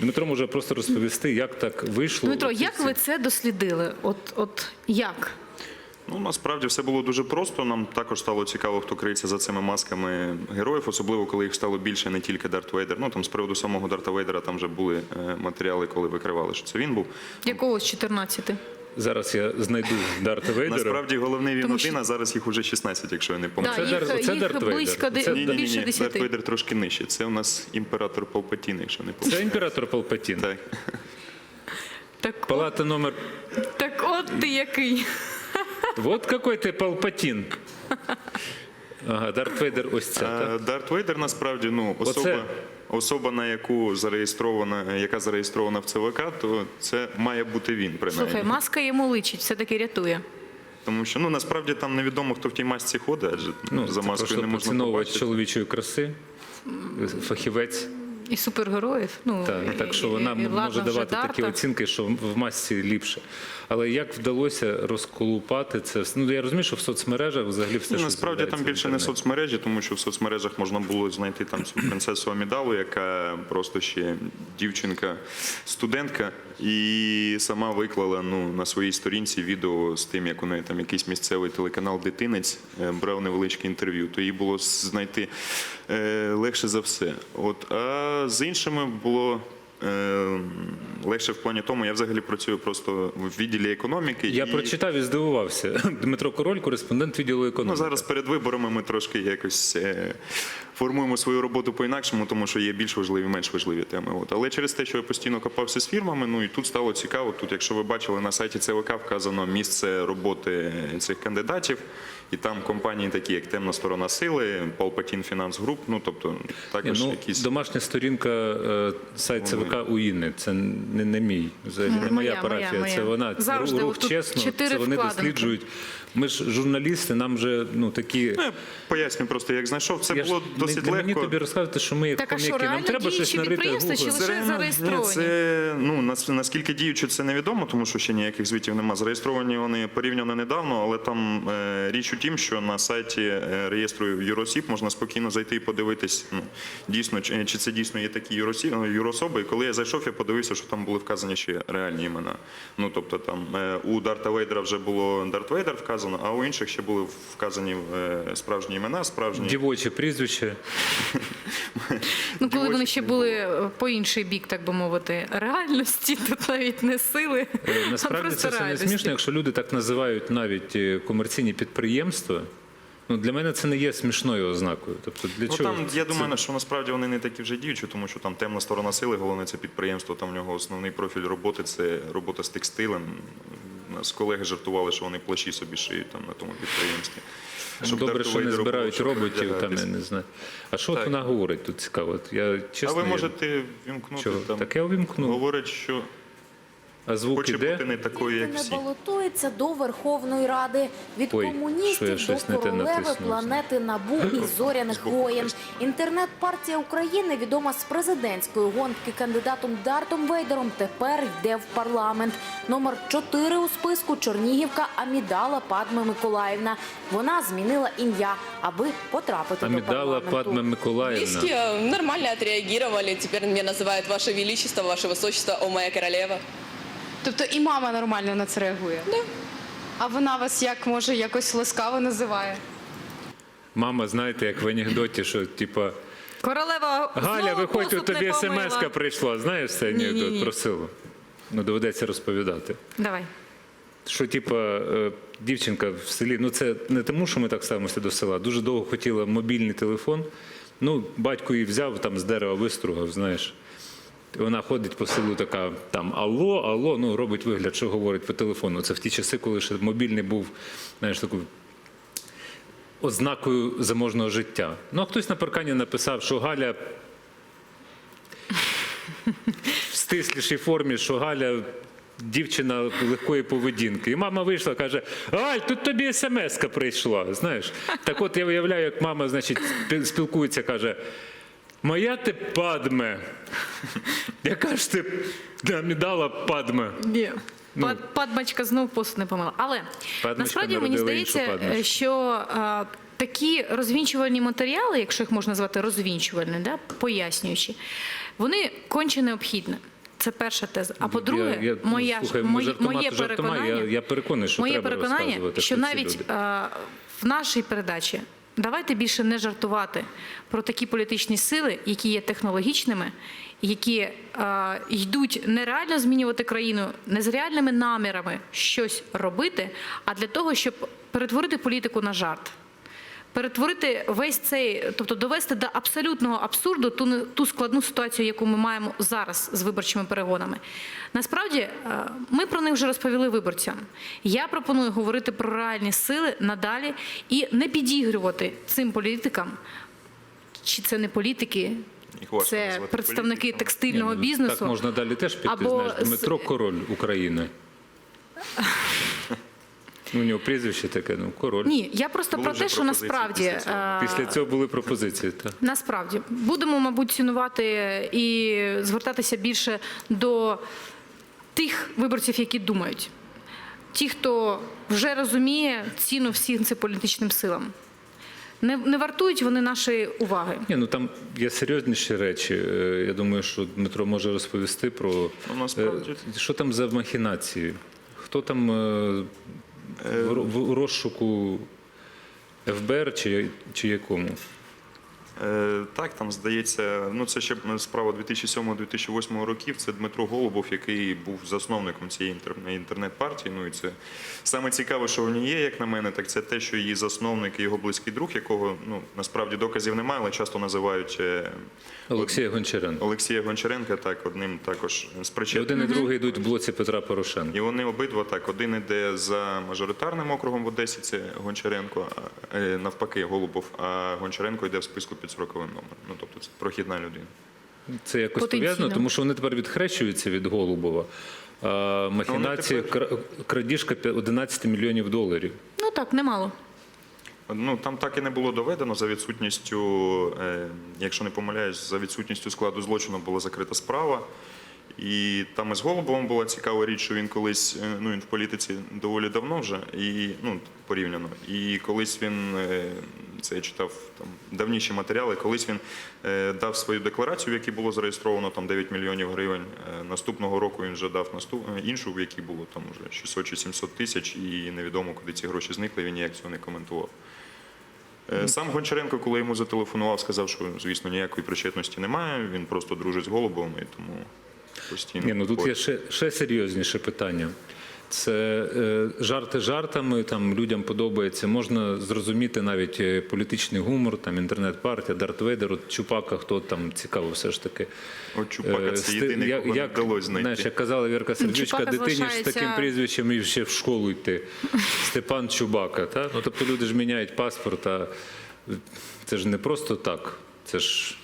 Дмитро може просто розповісти, як так вийшло. Дмитро, як ви це дослідили? От, от як? Ну, насправді все було дуже просто. Нам також стало цікаво, хто криється за цими масками героїв, особливо коли їх стало більше, не тільки Дарт Вейдер. Ну там з приводу самого Дарта Вейдера там вже були е, матеріали, коли викривали, що це він був. Якого з 14? Зараз я знайду Дарта Вейдера. Насправді головний він Тому один, а зараз їх уже 16, якщо я не Да. Це їх, Дар- це їх Дарт Вейдер. близько де- Це- Ні, ні, ні, більше ні, Дарт 10. Вейдер трошки нижче. Це у нас імператор Палпатін, якщо не Це імператор Палпатін. Так. Так, от, Палата номер. так от ти який. Вот какой ти Палпатін. Ага, Дарт Вейдер ось ця. Е, так? Дарт Вейдер насправді ну особа, Оце- особа, на яку зареєстрована, яка зареєстрована в ЦВК, то це має бути він принаймні. Слухай, маска йому личить, все-таки рятує. Тому що ну насправді там невідомо, хто в тій масці ходить, адже Ну, за маскою не можна побачити. чоловічої краси, фахівець. І супергероїв. Ну, Так, і- так що вона і, може вже давати такі Дарта. оцінки, що в масці ліпше. Але як вдалося розколупати це? Ну я розумію, що в соцмережах взагалі все Ну, насправді там більше не соцмережі, тому що в соцмережах можна було знайти там цю принцесу Амідалу, яка просто ще дівчинка, студентка, і сама виклала ну, на своїй сторінці відео з тим, як у неї там якийсь місцевий телеканал Дитинець е, брав невеличке інтерв'ю. То її було знайти легше за все. От, а з іншими було. е, Легше в плані тому, я взагалі працюю просто в відділі економіки. Я і... прочитав і здивувався. Дмитро Король, кореспондент відділу економіки. Ну, зараз перед виборами ми трошки якось е, формуємо свою роботу по-інакшому, тому що є більш важливі, менш важливі теми. От. Але через те, що я постійно копався з фірмами, ну і тут стало цікаво. Тут, якщо ви бачили на сайті ЦВК, вказано місце роботи цих кандидатів, і там компанії, такі як Темна сторона сили, Palpatine Finance Group, ну тобто також ну, якісь. домашня сторінка е, сайт ЦВК УІНи. Це не, не мій, взагалі не Моя, парафія. моя. Це вона Завжди рух чесно. Це вони вкладинки. досліджують. Ми ж журналісти, нам же ну такі. Ну, я поясню просто, як знайшов. Це Я було не, досить не легко. мені тобі розказувати, що ми як Так, а що, коміки, нам реально треба щось діючі нарити в підприємства чи Google. лише Реально, зареєстровані? Ні, це ну нас- наскільки діючі, це невідомо, тому що ще ніяких звітів немає. Зареєстровані вони порівняно недавно, але там е, річ у тім, що на сайті е, реєстру юросіб можна спокійно зайти і подивитись, ну дійсно чи, чи це дійсно є такі юросі, ну, юрособи. І коли я зайшов, я подивився, що там були вказані ще реальні імена. Ну тобто там е, у Дарта Вейдера вже було Дарт Вейдер вказано, а у інших ще були вказані е, справжні імена, справжні. Дівоче прізвище. Ну, коли вони ще були е, по інший бік, так би мовити, реальності, тут навіть не сили. Е, а Насправді просто це все не смішно, якщо люди так називають навіть е, комерційні підприємства. Ну, для мене це не є смішною ознакою. Тобто, для Ну, чого? там, я це- думаю, що насправді вони не такі вже діючі, тому що там темна сторона сили, головне це підприємство, там в нього основний профіль роботи це робота з текстилем. Нас колеги жартували, що вони плащі собі шиють там на тому підприємстві. Щоб Добре, що не збирають роботів, там я не знаю. А що от вона говорить тут цікаво? Я чесно. А ви можете вімкнути Чого? там. Так я увімкну. Говорить, що звук хоче іде? бути не такою, як не всі. балотується до Верховної Ради від Ой, що я комуністів щось до не те королеви натиснув. планети Набу і зоряних Збоку воєн. просто. Інтернет-партія України, відома з президентської гонки кандидатом Дартом Вейдером, тепер йде в парламент. Номер 4 у списку Чорнігівка Амідала Падма Миколаївна. Вона змінила ім'я, аби потрапити до Амідала парламенту. Падма Миколаївна. Близкие э, нормально отреагировали. Теперь меня называют Ваше Величество, Ваше Высочество, о моя королева. Тобто і мама нормально на це реагує? Да. А вона вас як може якось ласкаво називає? Мама, знаєте, як в анекдоті, що типа Королева Галя, виходь, у тобі смс прийшла. Знаєш цей Ні-ні-ні. анекдот про силу? Ну, доведеться розповідати. Давай. Що, типа, е, дівчинка в селі, ну це не тому, що ми так ставимося до села. Дуже довго хотіла мобільний телефон. Ну, батько її взяв, там з дерева вистругав, знаєш. Вона ходить по селу така там алло, алло, ну робить вигляд, що говорить по телефону. Це в ті часи, коли ще мобільний був, знаєш, такою ознакою заможного життя. Ну, а хтось на паркані написав, що Галя в стислішій формі, що Галя дівчина легкої поведінки. І мама вийшла, каже: Галь, тут тобі смс-ка прийшла. Знаєш, так от я уявляю, як мама, значить, спілкується, каже. Моя ти падме. Яка ж ти нам дала падме? Ні. Ну. Пад- Падмачка знов посуд не помила. Але Падмачка насправді мені здається, що е, такі розвінчувальні матеріали, якщо їх можна назвати розвінчувальні, да, пояснюючі, вони конче необхідні. Це перша теза. А по-друге, я, я, ну, моя, слухай, моє, моє жартома, переконання, я, я переконаний, що моє треба переконання, розказувати, що навіть люди. е, в нашій передачі давайте більше не жартувати про такі політичні сили, які є технологічними, які е, йдуть не реально змінювати країну, не з реальними намірами щось робити, а для того, щоб перетворити політику на жарт. Перетворити весь цей, тобто довести до абсолютного абсурду ту, не- ту складну ситуацію, яку ми маємо зараз з виборчими перегонами. Насправді, е, ми про них вже розповіли виборцям. Я пропоную говорити про реальні сили надалі і не підігрувати цим політикам, чи це не політики, це представники політиками. текстильного Ні, ну, бізнесу. Так можна далі теж піти, Або знаєш. Дмитро Король України. Ну, У нього прізвище таке, ну, король. Ні, я просто Були про те, що насправді після цього. е, Після цього були пропозиції. Так. Насправді будемо, мабуть, цінувати і звертатися більше до тих виборців, які думають, ті, хто вже розуміє ціну всім цим політичним силам. Не, не вартують вони нашої уваги. Ні, ну там є серйозніші речі. Е, Я думаю, що Дмитро може розповісти про Ну, насправді- е, що там за махінації. Хто там в, розшуку ФБР чи, чи якому? Е, Так, там здається, ну це ще справа 2007-2008 років. Це Дмитро Голубов, який був засновником цієї інтернет-партії. Ну і це саме цікаве, що в ній є, як на мене, так це те, що її засновник і його близький друг, якого ну насправді доказів немає, але часто називають е, Олексія Гончаренко. Олексія Гончаренка, так одним також з причин. один і другий йдуть в блоці Петра Порошенка. І вони обидва так. Один іде за мажоритарним округом в Одесі, це Гончаренко, е, навпаки, Голубов, а Гончаренко йде в списку під 40 номером. Ну тобто це прохідна людина. Це якось Потенційно. пов'язано, тому що вони тепер відхрещуються від Голубова. А, махінації, тепер- крадіжка 11 мільйонів доларів. Ну так, немало. Ну там так і не було доведено за відсутністю, е, якщо не помиляюсь, за відсутністю складу злочину була закрита справа. І там із Голубовим була цікава річ, що він колись, е, ну він в політиці доволі давно вже, і ну порівняно. І колись він е, це я читав там давніші матеріали. Колись він е, дав свою декларацію, в якій було зареєстровано там 9 мільйонів гривень. Е, Наступного року він вже дав наступ е, іншу, в якій було там уже 600 чи 700 тисяч, і невідомо, куди ці гроші зникли. Він ніяк цього не коментував. Е, Сам Гончаренко, коли йому зателефонував, сказав, що звісно ніякої причетності немає. Він просто дружить з Голубовим і тому постійно. Ні, ну тут є ще, ще серйозніше питання. Це е, жарти жартами, там людям подобається. Можна зрозуміти навіть е, політичний гумор, там інтернет-партія, Дарт Вейдер, от Чупака, хто там цікаво все ж таки. От Чупака Е, це єдиний, як- кого не вдалося знайти. Знаєш, як казала Вірка Сердючка, Чупака дитині ж з таким прізвищем і ще в школу йти. Степан Чубака. Та? Ну, тобто люди ж міняють паспорт, а це ж не просто так. Це ж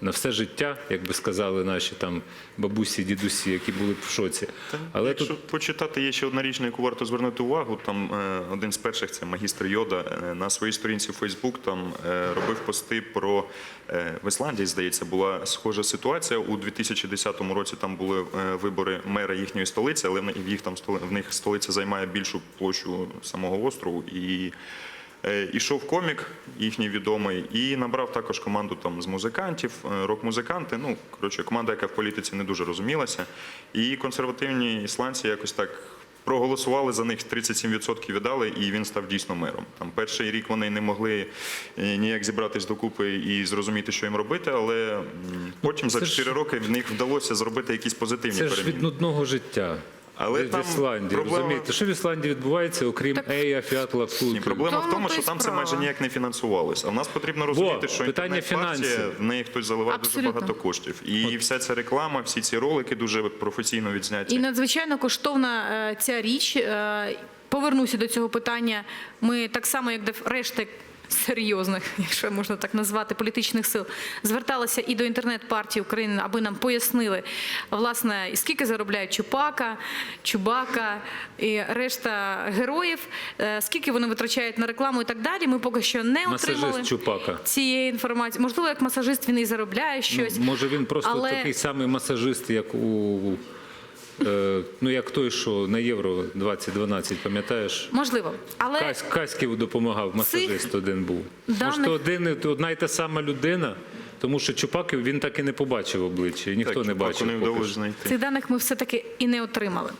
на все життя, як би сказали наші там бабусі, дідусі, які були б в шоці. Але Якщо тут почитати, є ще одна річ, на яку варто звернути увагу. Там е, один з перших це магістр Йода е, на своїй сторінці в Фейсбук там е, робив пости про в Ісландії. Здається, була схожа ситуація у 2010 році. Там були вибори мера їхньої столиці, але в їх там в них столиця займає більшу площу самого острову і. Е, Ішов комік, їхній відомий, і набрав також команду там з музикантів, е, рок-музиканти. Ну коротше, команда, яка в політиці не дуже розумілася. І консервативні ісландці якось так проголосували за них 37% віддали, і він став дійсно мером. Там перший рік вони не могли е, ніяк зібратись докупи і зрозуміти, що їм робити, але потім за Це ж- роки в них вдалося зробити якісь позитивні це ж переміни. від нудного життя. Але в там Ісландії, проблема- розумієте, що в Ісландії відбувається, окрім Ея, Фіатла, Ні, проблема в Тому що там це майже ніяк не фінансувалося. А в нас потрібно розуміти, що питання інтернет-партія, фінансів. в неї хтось заливає дуже багато коштів. І вся ця реклама, всі ці ролики дуже професійно відзняті. І надзвичайно коштовна е, ця річ. Е, Повернуся до цього питання. Ми так само, як решти серйозних, якщо можна так назвати, політичних сил, зверталися і до інтернет-партії України, аби нам пояснили, власне, скільки заробляють Чупака, Чубака і решта героїв, е, скільки вони витрачають на рекламу і так далі. Ми поки що не отримали Чупака. цієї інформації. Можливо, як масажист він і заробляє щось. Ну, може він просто але- такий самий масажист, як у е, ну як той, що на Євро 2012, пам'ятаєш? Можливо, але Кась, Каськів допомагав, масажист один був. Може, то один, одна й та сама людина Тому що Чупаків він так і не побачив обличчя, і ніхто так, не Чупаку бачив. не поки вдалося знайти. Цих даних ми все-таки і не отримали.